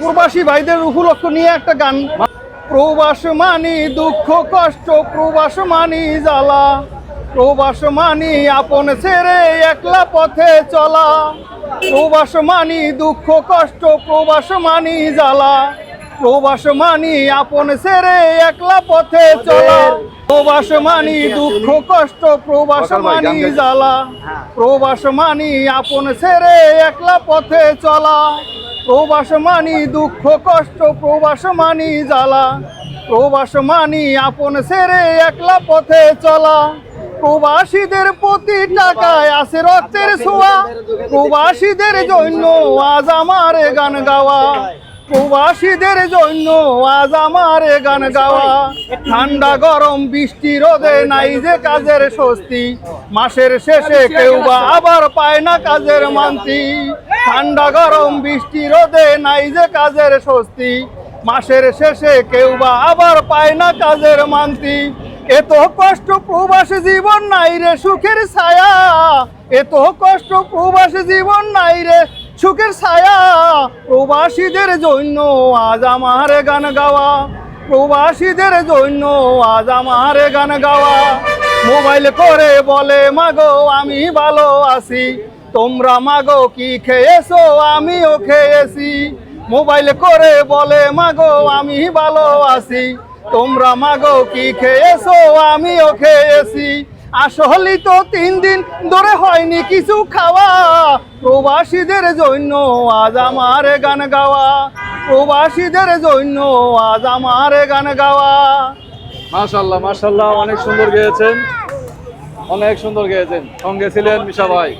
প্রবাসী ভাইদের উপলক্ষ নিয়ে একটা গান। প্রবাস মানি দুঃখ কষ্ট প্রবাস মানি জ্বালা। প্রবাস মানি আপন ছেড়ে একলা পথে চলা। প্রবাস মানি দুঃখ কষ্ট প্রবাস মানি জ্বালা। প্রবাস মানি আপন ছেড়ে একলা পথে চলা। প্রবাস মানি দুঃখ কষ্ট প্রবাস মানি জ্বালা। প্রবাস মানি আপন ছেড়ে একলা পথে চলা। প্রবাস মানি দুঃখ কষ্ট, প্রবাস মানি জ্বালা। প্রবাস মানি আপন সেরে একলা পথে চলা। প্রবাসীদের প্রতি টাকায় আছে রক্তের ছোঁয়া। প্রবাসীদের জন্য আজ আমার গান গাওয়া। প্রবাসীদের জন্য আজ আমার গান গাওয়া। ঠান্ডা গরম, বৃষ্টি, রোদে নাই যে কাজের স্বস্তি। মাসের শেষে কেউ বা আবার পায় না কাজের মান্তি। ঠান্ডা গরম, বৃষ্টি রোদে নাই যে কাজের স্বস্তি। মাসের শেষে কেউ বা আবার পায় না কাজের মান্তি। এত কষ্ট, প্রবাসী জীবন নাই রে সুখের ছায়া। এত কষ্ট, প্রবাসী জীবন নাই রে সুখের ছায়া। প্রবাসীদের জন্য আজ আমার গান গাওয়া। প্রবাসীদের জন্য আজ আমার গান গাওয়া। মোবাইল করে বলে, মাগো, আমি ভালো আছি। তোমরা মাগো কি খেয়েছো? আমিও খেয়েছি। মোবাইল করে বলে, মাগো, আমি ভালো আছি। তোমরা মাগো কি খেয়েছো? আমিও খেয়েছি। আসলেই তো তিন দিন ধরে হয়নি কিছু খাওয়া। প্রবাসীদের জন্য আজ আমার গান গাওয়া। প্রবাসীদের জন্য আজ আমার গান গাওয়া। মাশাল্লাহ মাশাল্লাহ অনেক সুন্দর গেয়েছেন। অনেক সুন্দর গেয়েছেন। সঙ্গে ছিলেন মিশা ভাই।